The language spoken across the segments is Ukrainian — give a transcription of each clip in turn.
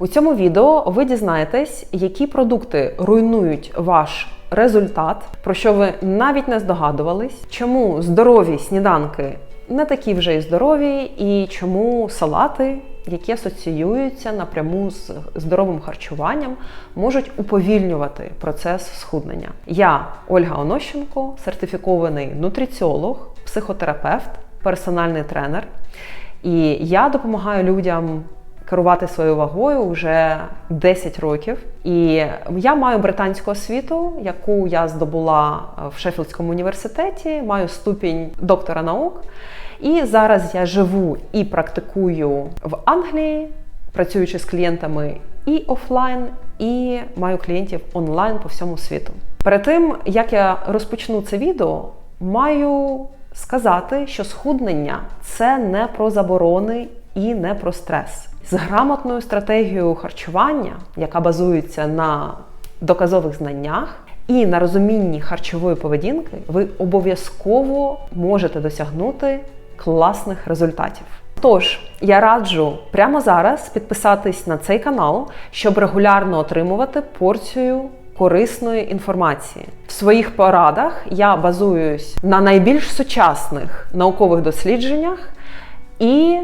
У цьому відео ви дізнаєтесь, які продукти руйнують ваш результат, про що ви навіть не здогадувались, чому здорові сніданки не такі вже й здорові, і чому салати, які асоціюються напряму з здоровим харчуванням, можуть уповільнювати процес схуднення. Я Ольга Онощенко, сертифікований нутриціолог, психотерапевт, персональний тренер. І я допомагаю людям керувати своєю вагою вже 10 років. І я маю британську освіту, яку я здобула в Шеффілдському університеті, маю ступінь доктора наук. І зараз я живу і практикую в Англії, працюючи з клієнтами і офлайн, і маю клієнтів онлайн по всьому світу. Перед тим як я розпочну це відео, маю сказати, що схуднення це не про заборони і не про стрес. З грамотною стратегією харчування, яка базується на доказових знаннях і на розумінні харчової поведінки, ви обов'язково можете досягнути класних результатів. Тож я раджу прямо зараз підписатись на цей канал, щоб регулярно отримувати порцію корисної інформації. В своїх порадах я базуюсь на найбільш сучасних наукових дослідженнях і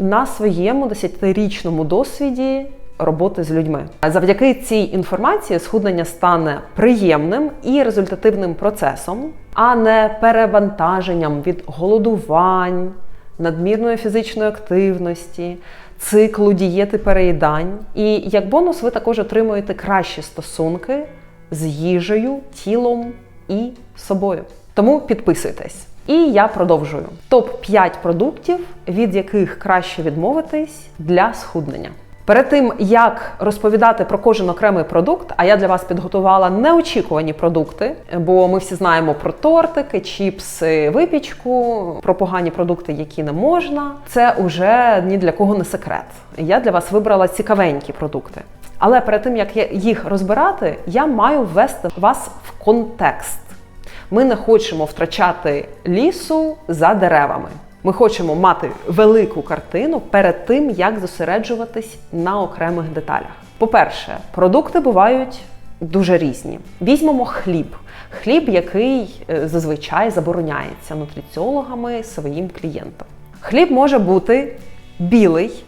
на своєму десятирічному досвіді роботи з людьми. Завдяки цій інформації схуднення стане приємним і результативним процесом, а не перевантаженням від голодувань, надмірної фізичної активності, циклу дієти переїдань. І як бонус, ви також отримуєте кращі стосунки з їжею, тілом і собою. Тому підписуйтесь. І я продовжую топ 5 продуктів, від яких краще відмовитись для схуднення. Перед тим як розповідати про кожен окремий продукт, а я для вас підготувала неочікувані продукти, бо ми всі знаємо про тортики, чіпси, випічку, про погані продукти, які не можна. Це уже ні для кого не секрет. Я для вас вибрала цікавенькі продукти. Але перед тим як їх розбирати, я маю ввести вас в контекст. Ми не хочемо втрачати лісу за деревами. Ми хочемо мати велику картину перед тим, як зосереджуватись на окремих деталях. По-перше, продукти бувають дуже різні. Візьмемо хліб. Хліб, який зазвичай забороняється нутриціологами своїм клієнтам. Хліб може бути білий,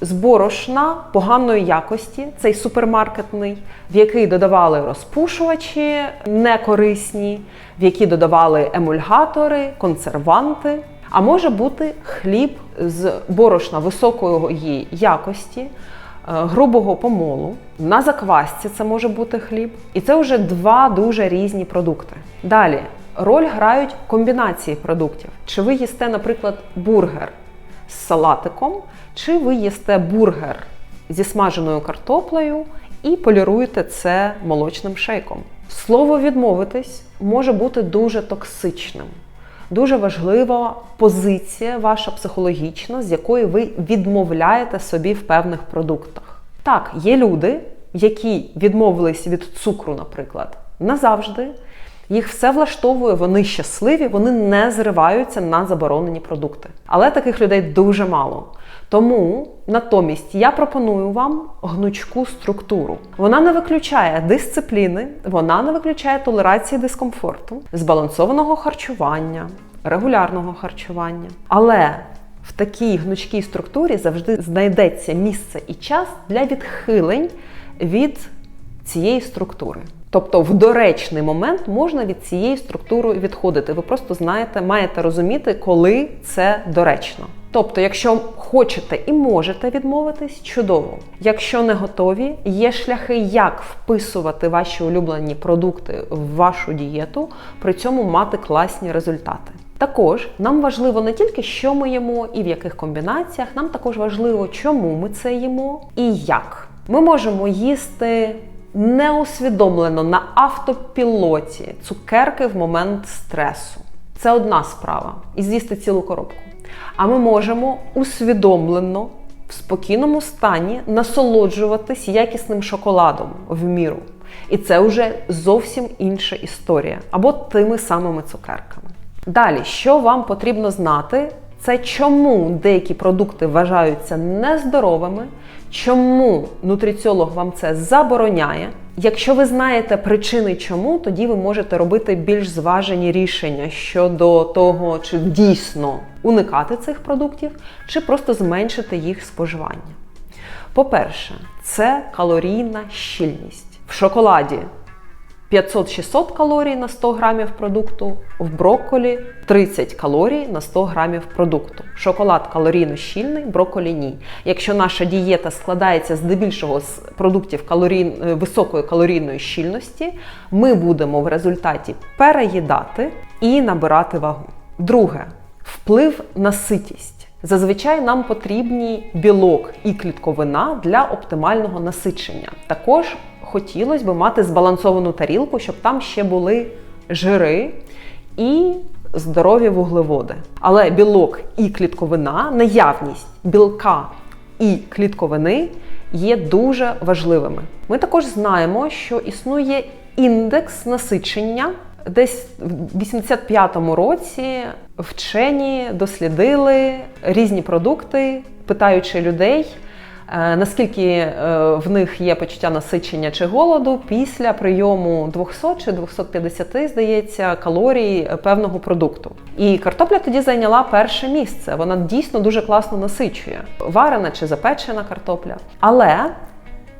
з борошна поганої якості, цей супермаркетний, в який додавали розпушувачі некорисні, в які додавали емульгатори, консерванти. А може бути хліб з борошна високої якості, грубого помолу. На заквасці це може бути хліб. І це вже два дуже різні продукти. Далі роль грають комбінації продуктів. Чи ви їсте, наприклад, бургер з салатиком, чи ви їсте бургер зі смаженою картоплею і поліруєте це молочним шейком. Слово відмовитись може бути дуже токсичним. Дуже важлива позиція ваша психологічна, з якої ви відмовляєте собі в певних продуктах. Так, є люди, які відмовились від цукру, наприклад, назавжди. Їх все влаштовує, вони щасливі, вони не зриваються на заборонені продукти. Але таких людей дуже мало. Тому натомість я пропоную вам гнучку структуру. Вона не виключає дисципліни, вона не виключає толерації дискомфорту, збалансованого харчування, регулярного харчування. Але в такій гнучкій структурі завжди знайдеться місце і час для відхилень від цієї структури. Тобто в доречний момент можна від цієї структури відходити. Ви просто знаєте, маєте розуміти, коли це доречно. Тобто, якщо хочете і можете відмовитись, чудово. Якщо не готові, є шляхи, як вписувати ваші улюблені продукти в вашу дієту, при цьому мати класні результати. Також нам важливо не тільки, що ми їмо і в яких комбінаціях, нам також важливо, чому ми це їмо і як. Ми можемо їсти неусвідомлено на автопілоті цукерки в момент стресу. Це одна справа і з'їсти цілу коробку. А ми можемо усвідомлено в спокійному стані насолоджуватись якісним шоколадом в міру. І це вже зовсім інша історія. Або тими самими цукерками. Далі, що вам потрібно знати, це чому деякі продукти вважаються нездоровими, Чому нутриціолог вам це забороняє? Якщо ви знаєте причини чому, тоді ви можете робити більш зважені рішення щодо того, чи дійсно уникати цих продуктів, чи просто зменшити їх споживання. По-перше, це калорійна щільність. В шоколаді 500-600 калорій на 100 грамів продукту, в брокколі 30 калорій на 100 грамів продукту. Шоколад калорійно щільний, брокколі ні. Якщо наша дієта складається здебільшого з продуктів калорій... високої калорійної щільності, ми будемо в результаті переїдати і набирати вагу. Друге вплив на ситість. Зазвичай нам потрібні білок і клітковина для оптимального насичення. Також хотілося б мати збалансовану тарілку, щоб там ще були жири і здорові вуглеводи. Але білок і клітковина, наявність білка і клітковини є дуже важливими. Ми також знаємо, що існує індекс насичення. Десь в 85-му році вчені дослідили різні продукти, питаючи людей, наскільки в них є почуття насичення чи голоду після прийому 200 чи 250, здається, калорій певного продукту. І картопля тоді зайняла перше місце. Вона дійсно дуже класно насичує, варена чи запечена картопля. Але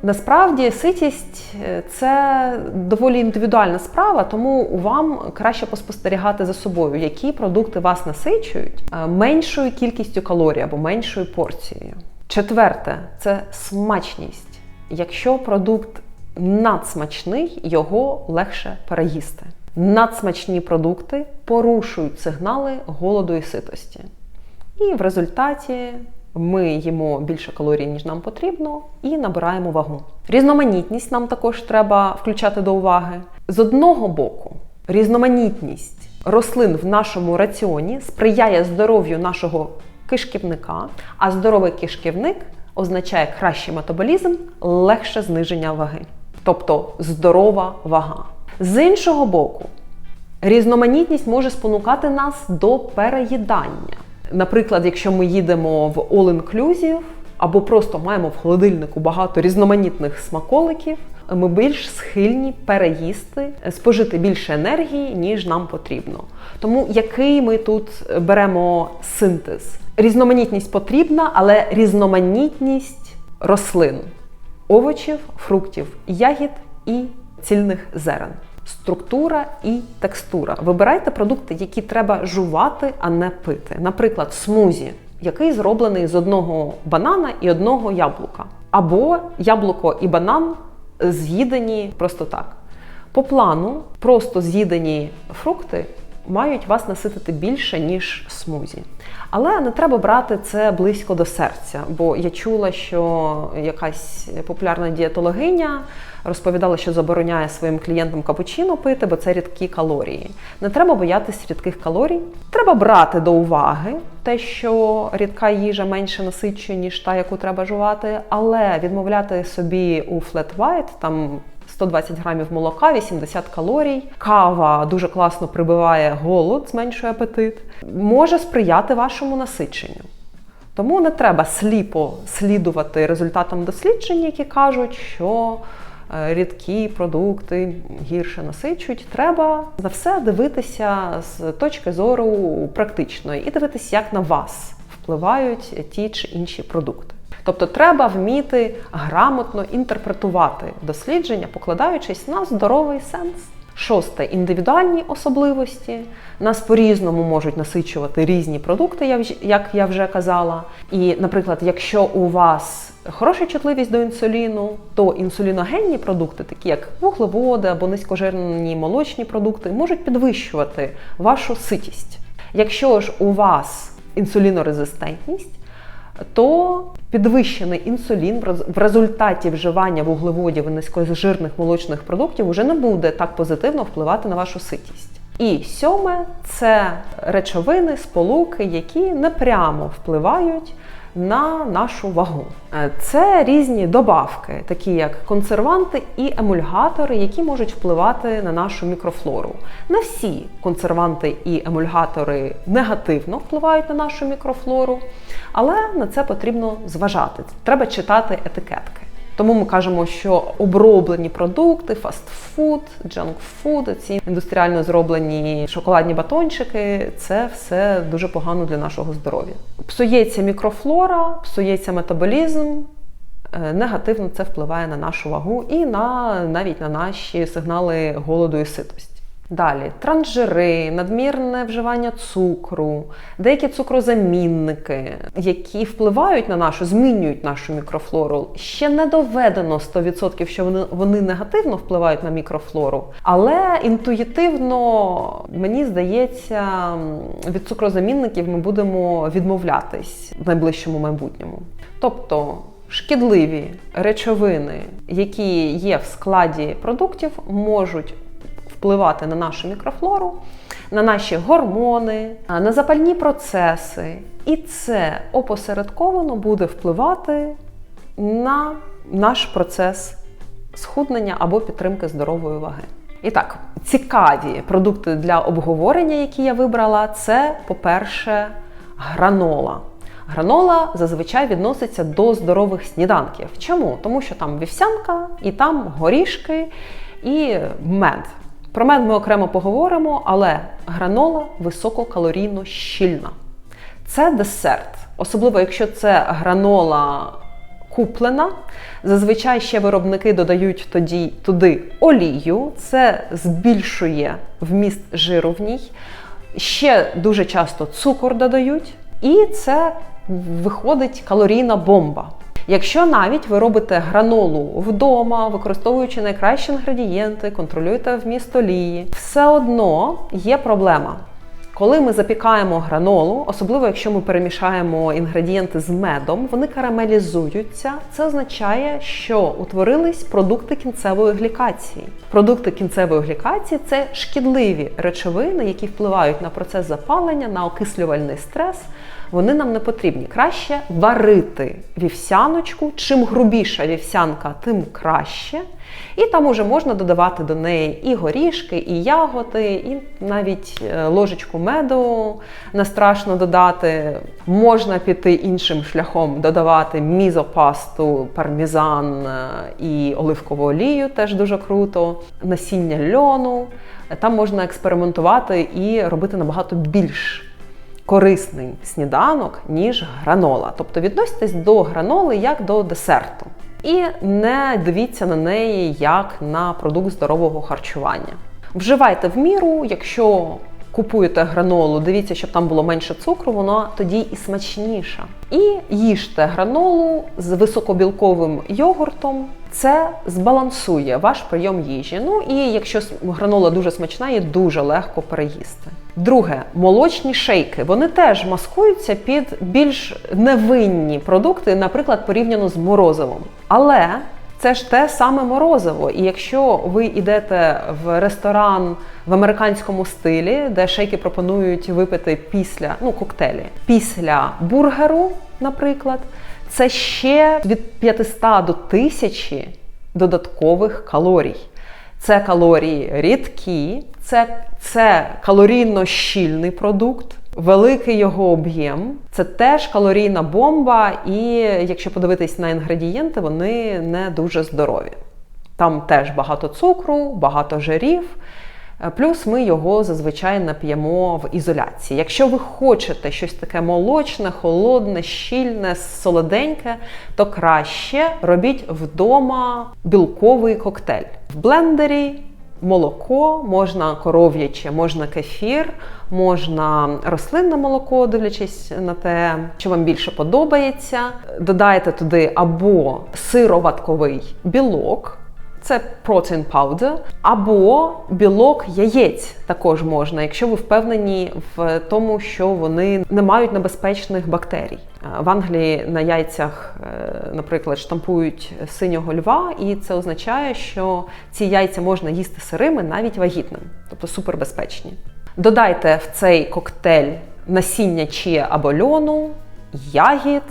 Насправді ситість це доволі індивідуальна справа, тому вам краще поспостерігати за собою, які продукти вас насичують меншою кількістю калорій або меншою порцією. Четверте це смачність. Якщо продукт надсмачний, його легше переїсти. Надсмачні продукти порушують сигнали голоду і ситості. І в результаті ми їмо більше калорій, ніж нам потрібно, і набираємо вагу. Різноманітність нам також треба включати до уваги. З одного боку, різноманітність рослин в нашому раціоні сприяє здоров'ю нашого кишківника, а здоровий кишківник означає кращий метаболізм, легше зниження ваги, тобто здорова вага. З іншого боку, різноманітність може спонукати нас до переїдання. Наприклад, якщо ми їдемо в all-inclusive, або просто маємо в холодильнику багато різноманітних смаколиків, ми більш схильні переїсти, спожити більше енергії, ніж нам потрібно. Тому який ми тут беремо синтез? Різноманітність потрібна, але різноманітність рослин, овочів, фруктів, ягід і цільних зерен. Структура і текстура. Вибирайте продукти, які треба жувати, а не пити. Наприклад, смузі, який зроблений з одного банана і одного яблука. Або яблуко і банан з'їдені просто так. По плану, просто з'їдені фрукти мають вас наситити більше, ніж смузі. Але не треба брати це близько до серця, бо я чула, що якась популярна дієтологиня розповідала, що забороняє своїм клієнтам капучино пити, бо це рідкі калорії. Не треба боятися рідких калорій. Треба брати до уваги те, що рідка їжа менше насичує, ніж та, яку треба жувати, але відмовляти собі у white, там 120 грамів молока, 80 калорій. Кава дуже класно прибиває голод, зменшує апетит, може сприяти вашому насиченню. Тому не треба сліпо слідувати результатам досліджень, які кажуть, що е, рідкі продукти гірше насичують. Треба на все дивитися з точки зору практичної і дивитися, як на вас впливають ті чи інші продукти. Тобто треба вміти грамотно інтерпретувати дослідження, покладаючись на здоровий сенс. Шосте індивідуальні особливості. Нас по-різному можуть насичувати різні продукти, як я вже казала. І, наприклад, якщо у вас хороша чутливість до інсуліну, то інсуліногенні продукти, такі як вуглеводи або низькожирні молочні продукти, можуть підвищувати вашу ситість. Якщо ж у вас інсулінорезистентність, то підвищений інсулін в результаті вживання вуглеводів і низькожирних молочних продуктів вже не буде так позитивно впливати на вашу ситість. І сьоме це речовини, сполуки, які непрямо впливають на нашу вагу. Е, Це різні добавки, такі як консерванти і емульгатори, які можуть впливати на нашу мікрофлору. Не всі консерванти і емульгатори негативно впливають на нашу мікрофлору, але на це потрібно зважати. Треба читати етикетки. Тому ми кажемо, що оброблені продукти, фастфуд, джанкфуд, ці індустріально зроблені шоколадні батончики це все дуже погано для нашого здоров'я. Псується мікрофлора, псується метаболізм. е, Негативно це впливає на нашу вагу і на навіть на наші сигнали голоду і ситості. Далі транжири, надмірне вживання цукру, деякі цукрозамінники, які впливають на нашу, змінюють нашу мікрофлору. Ще не доведено 100%, що вони, вони негативно впливають на мікрофлору, але інтуїтивно мені здається, від цукрозамінників ми будемо відмовлятись в найближчому майбутньому. Тобто шкідливі речовини, які є в складі продуктів, можуть впливати на нашу мікрофлору, на наші гормони, на запальні процеси. І це опосередковано буде впливати на наш процес схуднення або підтримки здорової ваги. І так, цікаві продукти для обговорення, які я вибрала, це, по-перше, гранола. Гранола зазвичай відноситься до здорових сніданків. Чому? Тому що там вівсянка, і там горішки і мед. Про мед ми окремо поговоримо, але гранола висококалорійно щільна. Це десерт, особливо якщо це гранола куплена. Зазвичай ще виробники додають тоді туди олію, це збільшує вміст жиру в ній. Ще дуже часто цукор додають, і це виходить калорійна бомба. Якщо навіть ви робите гранолу вдома, використовуючи найкращі інгредієнти, контролюєте вміст олії, все одно є проблема. Коли ми запікаємо гранолу, особливо якщо ми перемішаємо інгредієнти з медом, вони карамелізуються. Це означає, що утворились продукти кінцевої глікації. Продукти кінцевої глікації це шкідливі речовини, які впливають на процес запалення, на окислювальний стрес. Вони нам не потрібні. Краще варити вівсяночку. Чим грубіша вівсянка, тим краще. І там уже можна додавати до неї і горішки, і ягоди, і навіть е, ложечку меду не страшно додати. Можна піти іншим шляхом, додавати мізопасту, пармізан е, і оливкову олію, теж дуже круто, насіння льону. Там можна експериментувати і робити набагато більш корисний сніданок, ніж гранола. Тобто відноситесь до граноли як до десерту. І не дивіться на неї як на продукт здорового харчування. Вживайте в міру, якщо купуєте гранолу, дивіться, щоб там було менше цукру, вона тоді і смачніша. І їжте гранолу з високобілковим йогуртом. Це збалансує ваш прийом їжі. Ну і якщо гранола дуже смачна, її дуже легко переїсти. Друге, молочні шейки. Вони теж маскуються під більш невинні продукти, наприклад, порівняно з морозивом. Але це ж те саме морозиво. І якщо ви йдете в ресторан в американському стилі, де шейки пропонують випити після ну коктейлі, після бургеру, наприклад, це ще від 500 до 1000 додаткових калорій. Це калорії рідкі, це, це калорійно щільний продукт, великий його об'єм. Це теж калорійна бомба, і якщо подивитись на інгредієнти, вони не дуже здорові. Там теж багато цукру, багато жирів. Плюс ми його зазвичай нап'ємо в ізоляції. Якщо ви хочете щось таке молочне, холодне, щільне, солоденьке, то краще робіть вдома білковий коктейль. В блендері молоко, можна коров'яче, можна кефір, можна рослинне молоко, дивлячись на те, що вам більше подобається. Додайте туди або сироватковий білок. Це protein powder, або білок яєць також можна, якщо ви впевнені в тому, що вони не мають небезпечних бактерій. В Англії на яйцях, наприклад, штампують синього льва, і це означає, що ці яйця можна їсти сирими навіть вагітним, тобто супербезпечні. Додайте в цей коктейль насіння чія або льону, ягід.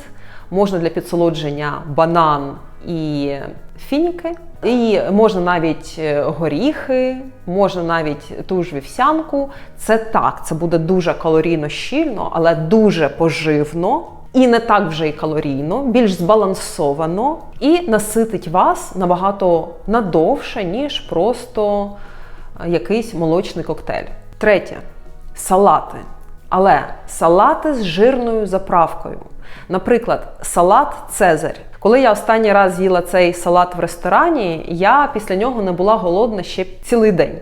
можна для підсолодження банан і фініки. І можна навіть е, горіхи, можна навіть ту ж вівсянку. Це так, це буде дуже калорійно щільно, але дуже поживно. І не так вже й калорійно, більш збалансовано і наситить вас набагато надовше, ніж просто е, якийсь молочний коктейль. Третє салати. Але салати з жирною заправкою. Наприклад, салат Цезарь. Коли я останній раз їла цей салат в ресторані, я після нього не була голодна ще цілий день.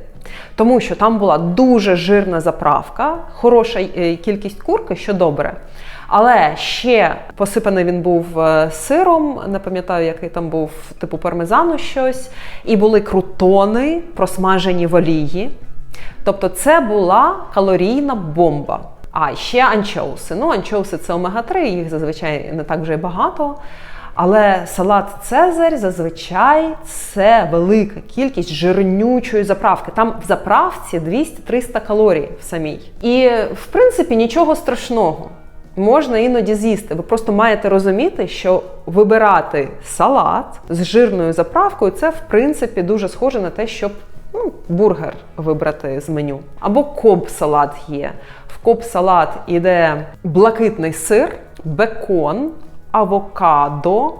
Тому що там була дуже жирна заправка, хороша е, кількість курки, що добре. Але ще посипаний він був е, сиром, не пам'ятаю, який там був типу пармезану щось, і були крутони, просмажені в олії. Тобто це була калорійна бомба. А ще анчоуси. Ну, анчоуси це омега-3, їх зазвичай не так вже й багато. Але салат Цезарь зазвичай це велика кількість жирнючої заправки. Там в заправці 200-300 калорій в самій. І в принципі нічого страшного. Можна іноді з'їсти. Ви просто маєте розуміти, що вибирати салат з жирною заправкою це в принципі дуже схоже на те, щоб ну, бургер вибрати з меню. Або коб-салат є. В коб-салат іде блакитний сир, бекон, авокадо.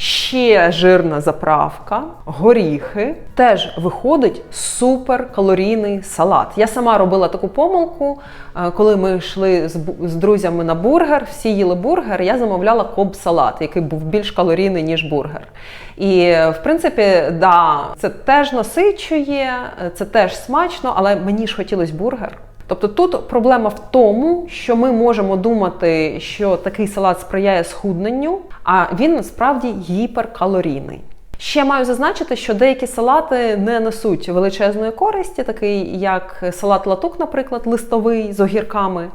Ще жирна заправка, горіхи. Теж виходить суперкалорійний салат. Я сама робила таку помилку, е, коли ми йшли з, друзями на бургер, всі їли бургер, я замовляла коб-салат, який був більш калорійний, ніж бургер. І, в принципі, да, це теж насичує, це теж смачно, але мені ж хотілося бургер. Тобто тут проблема в тому, що ми можемо думати, що такий салат сприяє схудненню, а він насправді гіперкалорійний. Ще маю зазначити, що деякі салати не несуть величезної користі, такий як салат латук, наприклад, листовий з огірками.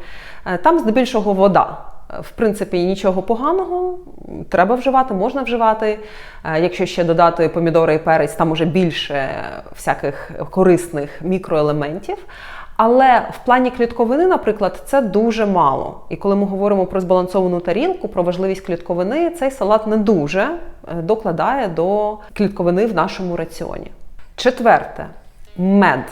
Е, там здебільшого вода. В принципі, нічого поганого, треба вживати, можна вживати. Е, якщо ще додати помідори і перець, там уже більше всяких корисних мікроелементів. Але в плані клітковини, наприклад, це дуже мало. І коли ми говоримо про збалансовану тарілку, про важливість клітковини, цей салат не дуже е, докладає до клітковини в нашому раціоні. Четверте мед.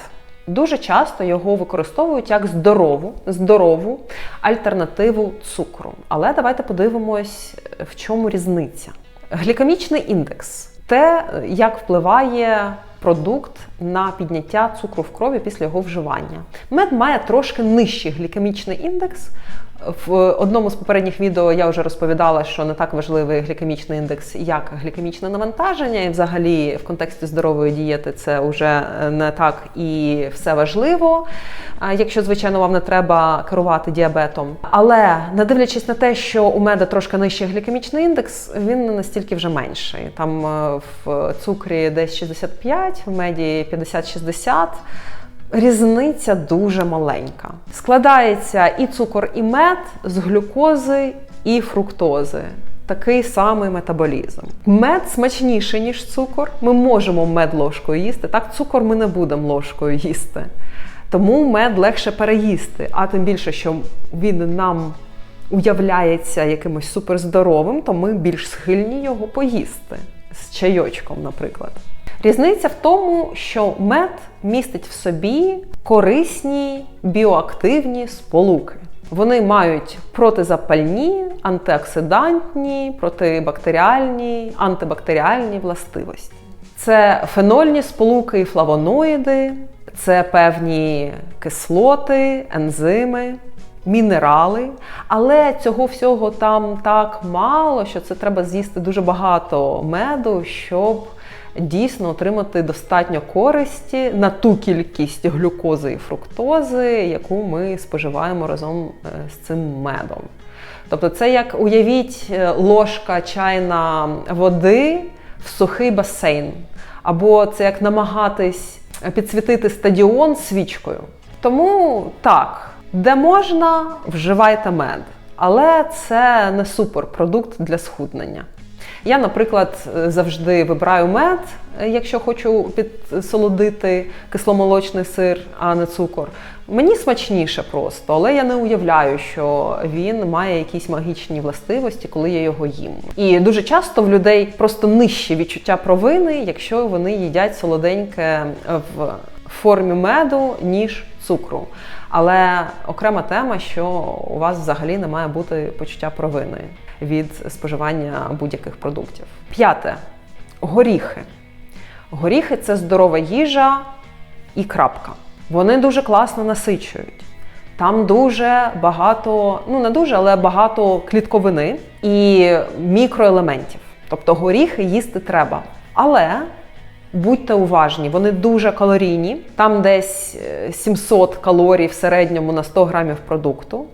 Дуже часто його використовують як здорову, здорову альтернативу цукру. Але давайте подивимось, в чому різниця. Глікемічний індекс те, як впливає продукт на підняття цукру в крові після його вживання. Мед має трошки нижчий глікемічний індекс. В одному з попередніх відео я вже розповідала, що не так важливий глікемічний індекс, як глікемічне навантаження, і взагалі в контексті здорової дієти це вже не так і все важливо, якщо, звичайно, вам не треба керувати діабетом. Але не дивлячись на те, що у меда трошки нижчий глікемічний індекс, він настільки вже менший. Там е, в цукрі десь 65, в меді 50-60. Різниця дуже маленька. Складається і цукор, і мед з глюкози і фруктози. Такий самий метаболізм. Мед смачніший, ніж цукор. Ми можемо мед ложкою їсти. Так, цукор ми не будемо ложкою їсти. Тому мед легше переїсти. А тим більше, що він нам уявляється якимось суперздоровим, то ми більш схильні його поїсти з чайочком, наприклад. Різниця в тому, що мед містить в собі корисні біоактивні сполуки. Вони мають протизапальні, антиоксидантні, протибактеріальні, антибактеріальні властивості. Це фенольні сполуки і флавоноїди, це певні кислоти, ензими, мінерали. Але цього всього там так мало, що це треба з'їсти дуже багато меду, щоб дійсно отримати достатньо користі на ту кількість глюкози і фруктози, яку ми споживаємо разом е, з цим медом. Тобто, це як уявіть е, ложка чайна води в сухий басейн. Або це як намагатись підсвітити стадіон свічкою. Тому так, де можна, вживайте мед. Але це не суперпродукт для схуднення. Я, наприклад, завжди вибираю мед, якщо хочу підсолодити кисломолочний сир, а не цукор. Мені смачніше просто, але я не уявляю, що він має якісь магічні властивості, коли я його їм. І дуже часто в людей просто нижче відчуття провини, якщо вони їдять солоденьке в формі меду, ніж цукру. Але окрема тема, що у вас взагалі не має бути почуття провини від споживання будь-яких продуктів. П'яте горіхи. Горіхи це здорова їжа і крапка. Вони дуже класно насичують. Там дуже багато, ну не дуже, але багато клітковини і мікроелементів. Тобто горіхи їсти треба. Але будьте уважні, вони дуже калорійні. Там десь 700 калорій в середньому на 100 грамів продукту.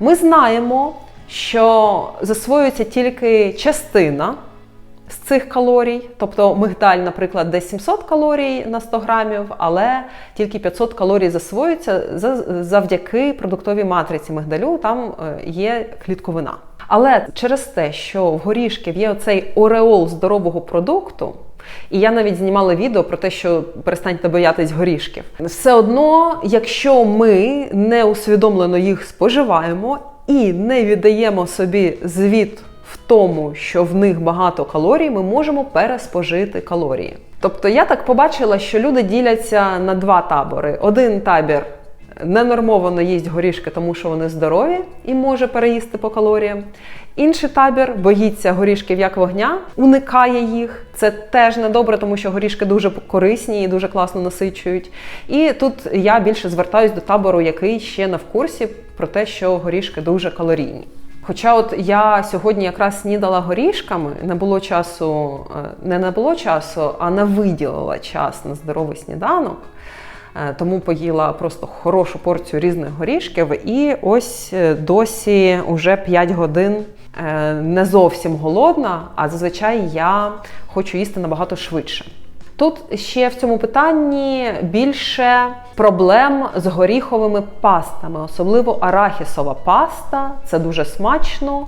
Ми знаємо, що засвоюється тільки частина з цих калорій. Тобто мигдаль, наприклад, десь 700 калорій на 100 грамів, але тільки 500 калорій засвоюється завдяки продуктовій матриці мигдалю, там є клітковина. Але через те, що в горішків є оцей ореол здорового продукту. І я навіть знімала відео про те, що перестаньте боятись горішків. Все одно, якщо ми не усвідомлено їх споживаємо і не віддаємо собі звіт в тому, що в них багато калорій, ми можемо переспожити калорії. Тобто я так побачила, що люди діляться на два табори: один табір. Ненормовано їсть горішки, тому що вони здорові і може переїсти по калоріям. Інший табір боїться горішків як вогня, уникає їх. Це теж недобре, тому що горішки дуже корисні і дуже класно насичують. І тут я більше звертаюсь до табору, який ще не в курсі про те, що горішки дуже калорійні. Хоча от я сьогодні якраз снідала горішками, не було часу, не не було часу, а не виділила час на здоровий сніданок. Тому поїла просто хорошу порцію різних горішків, і ось досі вже 5 годин не зовсім голодна, а зазвичай я хочу їсти набагато швидше. Тут ще в цьому питанні більше проблем з горіховими пастами, особливо арахісова паста. Це дуже смачно.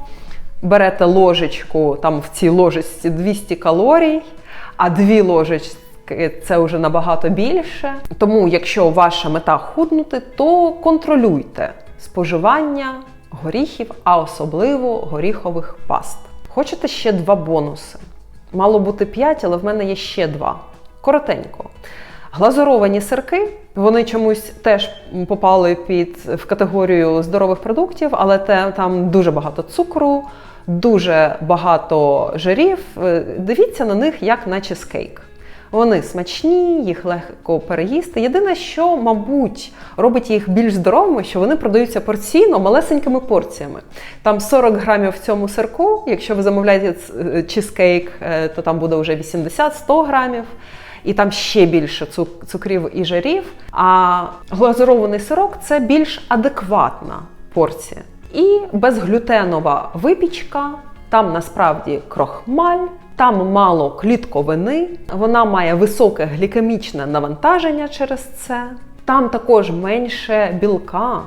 Берете ложечку, там в цій ложечці 200 калорій, а дві ложечки це вже набагато більше. Тому, якщо ваша мета худнути, то контролюйте споживання горіхів, а особливо горіхових паст. Хочете ще два бонуси? Мало бути 5, але в мене є ще два. Коротенько. Глазуровані сирки, вони чомусь теж попали під в категорію здорових продуктів, але те, там дуже багато цукру, дуже багато жирів. Дивіться на них як на чизкейк. Вони смачні, їх легко переїсти. Єдине, що, мабуть, робить їх більш здоровими, що вони продаються порційно малесенькими порціями. Там 40 грамів в цьому сирку. Якщо ви замовляєте чизкейк, то там буде вже 80-100 грамів. І там ще більше цукрів і жарів. А глазурований сирок це більш адекватна порція. І безглютенова випічка, там насправді крохмаль. Там мало клітковини, вона має високе глікемічне навантаження через це. Там також менше білка,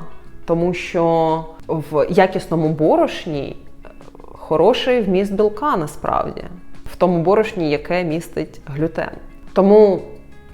тому що в якісному борошні хороший вміст білка насправді, в тому борошні, яке містить глютен. Тому,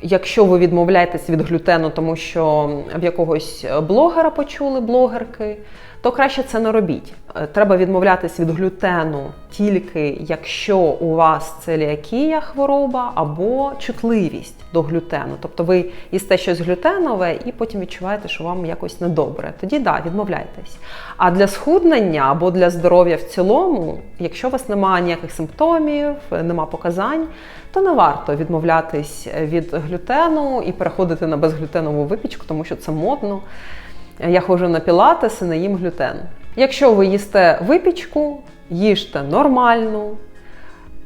якщо ви відмовляєтесь від глютену, тому що в якогось блогера почули блогерки, то краще це не робіть. Треба відмовлятись від глютену тільки якщо у вас целіакія хвороба або чутливість до глютену. Тобто ви їсте щось глютенове і потім відчуваєте, що вам якось недобре. Тоді да, відмовляйтесь. А для схуднення або для здоров'я в цілому, якщо у вас немає ніяких симптомів, нема показань, то не варто відмовлятись від глютену і переходити на безглютенову випічку, тому що це модно. Я ходжу на пілатес і не їм глютен. Якщо ви їсте випічку, їжте нормальну.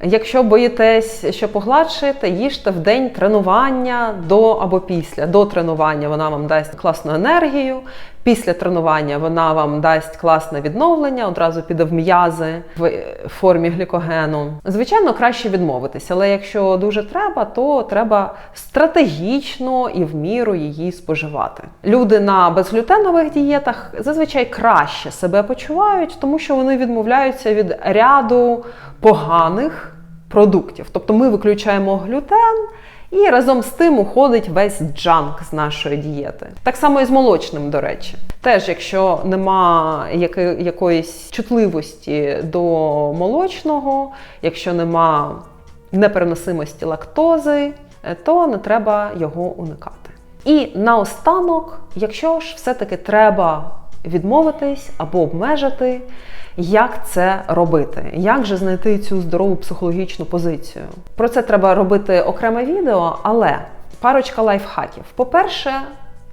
Якщо боїтесь, що погладшите, їжте в день тренування до або після. До тренування вона вам дасть класну енергію. Після тренування вона вам дасть класне відновлення, одразу піде в м'язи в формі глікогену. Звичайно, краще відмовитися, але якщо дуже треба, то треба стратегічно і в міру її споживати. Люди на безглютенових дієтах зазвичай краще себе почувають, тому що вони відмовляються від ряду поганих продуктів. Тобто ми виключаємо глютен. І разом з тим уходить весь джанк з нашої дієти. Так само і з молочним, до речі. Теж, якщо нема якоїсь чутливості до молочного, якщо нема непереносимості лактози, е, то не треба його уникати. І наостанок, якщо ж все-таки треба відмовитись або обмежити, як це робити? Як же знайти цю здорову психологічну позицію? Про це треба робити окреме відео, але парочка лайфхаків. По-перше,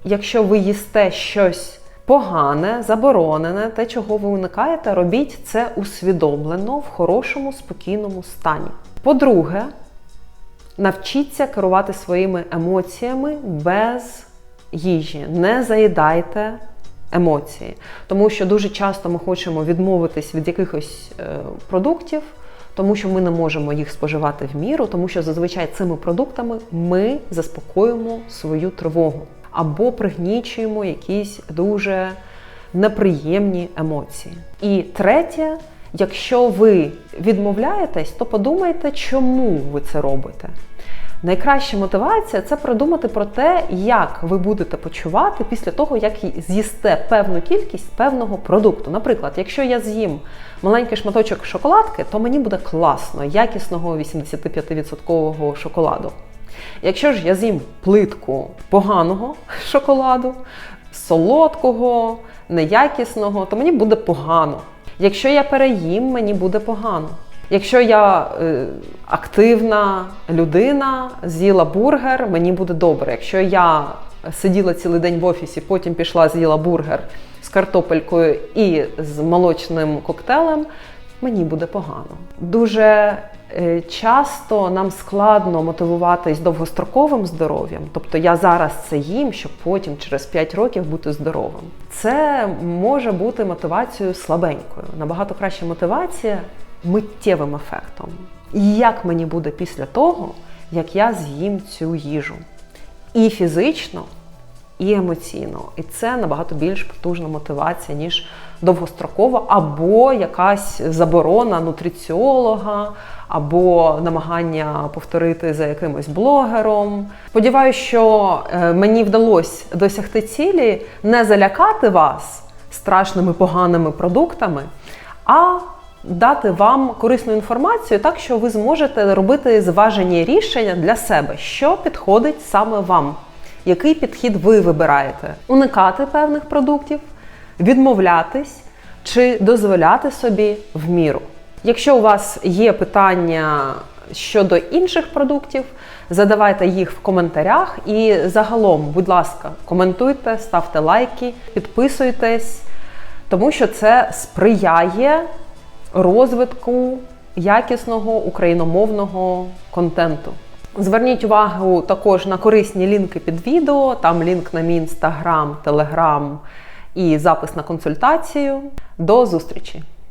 якщо ви їсте щось погане, заборонене, те, чого ви уникаєте, робіть це усвідомлено в хорошому, спокійному стані. По-друге, навчіться керувати своїми емоціями без їжі. Не заїдайте емоції. Тому що дуже часто ми хочемо відмовитись від якихось е, продуктів, тому що ми не можемо їх споживати в міру, тому що зазвичай цими продуктами ми заспокоюємо свою тривогу або пригнічуємо якісь дуже неприємні емоції. І третє, якщо ви відмовляєтесь, то подумайте, чому ви це робите. Найкраща мотивація це продумати про те, як ви будете почувати після того, як з'їсте певну кількість певного продукту. Наприклад, якщо я з'їм маленький шматочок шоколадки, то мені буде класно, якісного 85% шоколаду. Якщо ж я з'їм плитку поганого шоколаду, солодкого, неякісного, то мені буде погано. Якщо я переїм, мені буде погано. Якщо я е, активна людина, з'їла бургер, мені буде добре. Якщо я сиділа цілий день в офісі, потім пішла, з'їла бургер з картопелькою і з молочним коктейлем, мені буде погано. Дуже е, часто нам складно мотивуватись довгостроковим здоров'ям. Тобто я зараз це їм, щоб потім через 5 років бути здоровим. Це може бути мотивацією слабенькою. Набагато краща мотивація миттєвим ефектом. І як мені буде після того, як я з'їм цю їжу. І фізично, і емоційно. І це набагато більш потужна мотивація, ніж довгострокова, або якась заборона нутриціолога, або намагання повторити за якимось блогером. Сподіваюся, що е, мені вдалося досягти цілі не залякати вас страшними поганими продуктами, а дати вам корисну інформацію, так що ви зможете робити зважені рішення для себе, що підходить саме вам, який підхід ви вибираєте: уникати певних продуктів, відмовлятись чи дозволяти собі в міру. Якщо у вас є питання щодо інших продуктів, задавайте їх в коментарях і загалом, будь ласка, коментуйте, ставте лайки, підписуйтесь, тому що це сприяє розвитку якісного україномовного контенту. Зверніть увагу також на корисні лінки під відео, там лінк на мій інстаграм, телеграм і запис на консультацію. До зустрічі!